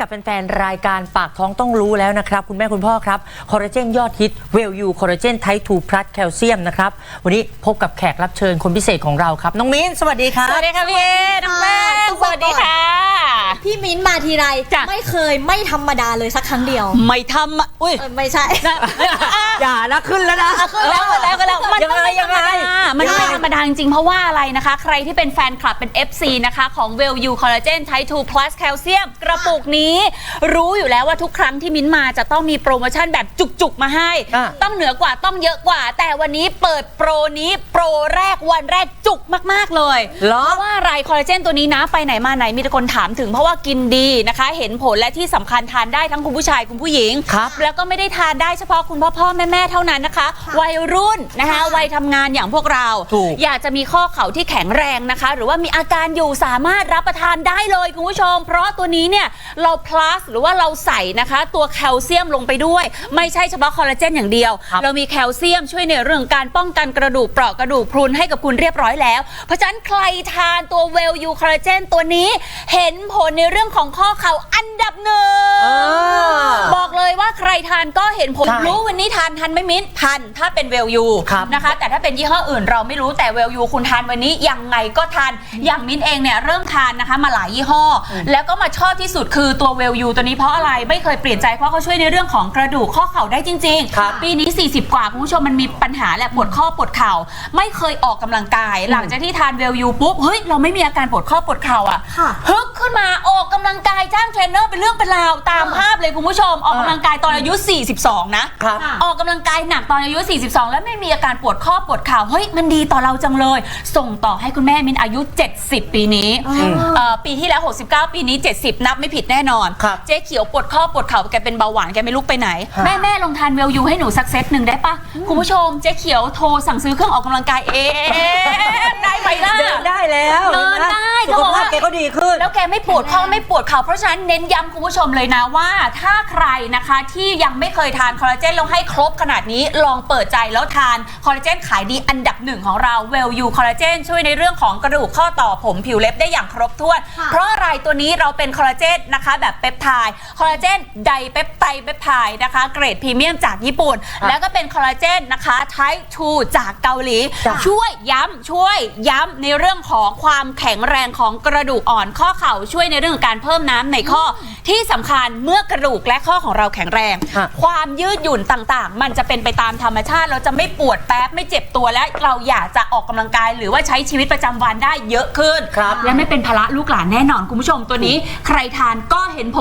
กับแฟนๆรายการปากท้องต้องรู้แล้วนะครับ คุณแม่คุณพ่อครับคอลลาเจนยอดฮิตเวลยูคอลลาเจนไททูพลัสแคลเซียมนะครับ วันนี้พบกับแขกรับเชิญคนพิเศษของเราครับ น้องมิ้นสวัสดีครับ สวัสดีค่ะพี่เอน้องแป้งต้องสบอกก่อนวัสดีค่ะ พี่มิ้นท์มาทีไรจ้ะ ไม่เคยไม่ธรรมดาเลยสักครั้งเดียวไม่ทำอะอุ้ยเออไม่ใช่ อย่านะขึ้นแล้วนะขึ้นแล้วขึ้นแล้วขึ้นแล้ว รรมดาจริงๆ เพราะว่าอะไรนะคะ ใครที่เป็นแฟนคลับเป็น FC นะคะ ของ w e l l u Collagen Type 2 Plus Calcium กระปุกนี้ รู้อยู่แล้วว่าทุกครั้งที่มิ้นมาจะต้องมีโปรโมชั่นแบบจุกๆ มาให้ อะ ต้องเหนือกว่าต้องเยอะกว่า แต่วันนี้เปิดโปรนี้โปรแรกวันแรกจุกมากๆเลย เหรอ เพราะว่าอะไรคอลลาเจนตัวนี้นะไปไหนมาไหนมีแต่คนถามถึงเพราะว่ากินดีนะคะ เห็นผลและที่สำคัญทานได้ทั้งคุณผู้ชายคุณผู้หญิง ครับแล้วก็ไม่ได้ทานได้เฉพาะคุณพ่อพ่อแม่แม่ๆเท่านั้นนะคะ วัยรุ่นนะคะวัยทำงานอย่างพวกเรา ถูกอยากจะมีข้อเข่าที่แข็งแรงนะคะ หรือว่ามีอาการอยู่สามารถรับประทานได้เลยคุณผู้ชม เพราะตัวนี้เนี่ยเรา plus หรือว่าเราใส่นะคะ ตัวแคลเซียมลงไปด้วย ไม่ใช่เฉพาะคอลลาเจนอย่างเดียวครับเรามีแคลเซียมช่วยในเรื่องการป้องกันกระดูกเปราะกระดูกพรุนให้กับคุณเรียบร้อยแล้ว เพราะฉะนั้นใครทานตัวเวลยูคอลลาเจนตัวนี้เห็นผลในเรื่องของข้อเข่าอันดับหนึ่งเออบอกเลยว่าใครทานก็เห็นผลใช่รู้วันนี้ทานทันไหม่มิ้นทันถ้าเป็นเวลยูครับนะคะ แต่ถ้าเป็นยี่ห้ออื่นเราไม่รู้แต่เวลยูคุณทานวันนี้ยังไงก็ทานอย่างมิ้นเองเนี่ยเริ่มทานนะคะมาหลายยี่ห้ออแล้วก็มาชอบที่สุดคือตัวเวลยูตัวนี้เพราะอะไรไม่เคยเปลี่ยนใจเพราะเขาช่วยในเรื่องของกระดูกข้อเข่าได้จริง ครับปีนี้ 40 กว่าคุณผู้ชมมันมีปัญหาแหละปวดข้อปวดเข่า ไม่เคยออกกำลังกาย หลังจากที่ทานเวลยูปุ๊บเฮ้ยเราไม่มีอาการปวดข้อปวดเข่าอะค่ะ ฮึก ขึ้นมาออกกำลังกายจ้างเทรนเนอร์เป็นเรื่องเป็นราวตามอ่าภาพเลยคุณผู้ชม ออกกำลังกายตอนอายุ 42 นะ ครับค่ะออกกำลังกายหนักตอนอายุ 42 แล้วไม่มีอาการปวดข้อปวดเข่าเฮ้ยมันดีต่อเราจังเลย ส่งต่อให้คุณแม่มินอายุ 70 ปีนี้อืมเอ่อปีที่แล้ว 69 ปีนี้ 70 นับไม่ผิดแน่นอน ครับเจ๊เขียวปวดข้อปวดเข่าแกเป็นเบาหวานแกไม่ลุกไปไหน ฮะ แม่แม่ลองทานเวลยูให้หนูสักเซตหนึ่งได้ปะคุณผู้ชมเจ๊เขียวโทรสั่งซื้อเครื่องออกกำลังกายเองได้ไหมล่ะ เดินได้แล้วเดินได้สุขภาพแกก็ดีขึ้น แล้วแกไม่ปวดข้อไม่ปวดเข่าเพราะฉะนั้นเน้นย้ำคุณผู้ชมเลยนะว่า ถ้าใครนะคะที่ยังไม่เคยทานคอลลาเจนแล้วให้ครบขนาดนี้ลองเปิดใจแล้วทานคอลลาเจนขายดีอันดับหนึ่งของเราเวลยูคอลลาเจนช่วยในเรื่องของกระดูกข้อต่อผมผิวเล็บได้อย่างครบถ้วนค่ะเพราะอะไรตัวนี้เราเป็นคอลลาเจนนะคะ แบบเปปไทด์คอลลาเจนไดเปปไตด์เปปไทด์นะคะ เกรดพรีเมียมจากญี่ปุ่นค่ะแล้วก็เป็นคอลลาเจนนะคะไทป์2จากเกาหลีจ้ะช่วยย้ำช่วยย้ำในเรื่องของความแข็งแรงของกระดูกอ่อนข้อเข่าช่วยในเรื่องของการเพิ่มน้ำในข้อที่สำคัญเมื่อกระดูกและข้อของเราแข็งแรง ฮะ ความยืดหยุ่นต่างๆ มันจะเป็นไปตามธรรมชาติ เราจะไม่ปวดแป๊บไม่เจ็บตัวและเราอยากจะออกกำลังกาย หรือว่าใช้ชีวิตประจำวันได้เยอะขึ้น ครับ และไม่เป็นภาระลูกหลานแน่นอนคุณผู้ชมตัวนี้ ใครทานก็เห็นผล